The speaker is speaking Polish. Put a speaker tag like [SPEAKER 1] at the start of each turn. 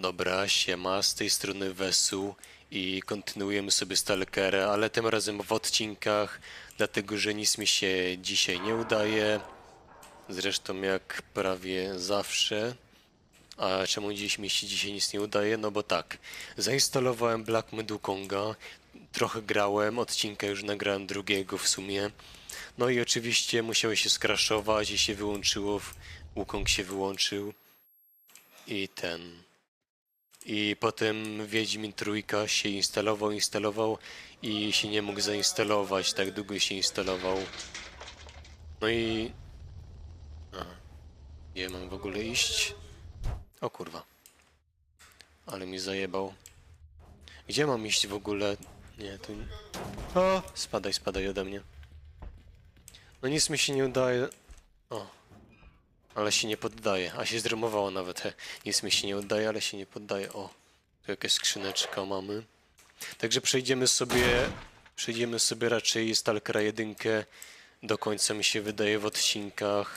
[SPEAKER 1] Dobra, siema, z tej strony Wesu i kontynuujemy sobie Stalkera, ale tym razem w odcinkach, dlatego że nic mi się dzisiaj nie udaje. Zresztą jak prawie zawsze. A czemu dziś mi się dzisiaj nic nie udaje? No bo tak, zainstalowałem Black Medukonga, trochę grałem, odcinka już nagrałem drugiego w sumie. No i oczywiście musiało się skraszować i się wyłączyło, Wukong się wyłączył. I ten... I potem Wiedźmin Trójka się instalował, instalował i się nie mógł zainstalować, tak długo się instalował. No i... Aha. Gdzie mam w ogóle iść? O kurwa. Ale mi zajebał. Gdzie mam iść w ogóle? Nie, tu... O! Spadaj, spadaj ode mnie. No nic mi się nie udaje. O. Ale się nie poddaje. A się zrymowało nawet. He. Nic mi się nie udaje, ale się nie poddaje. O. Tu jakaś skrzyneczka mamy. Także przejdziemy sobie... Przejdziemy sobie raczej Stalkera 1 do końca mi się wydaje w odcinkach.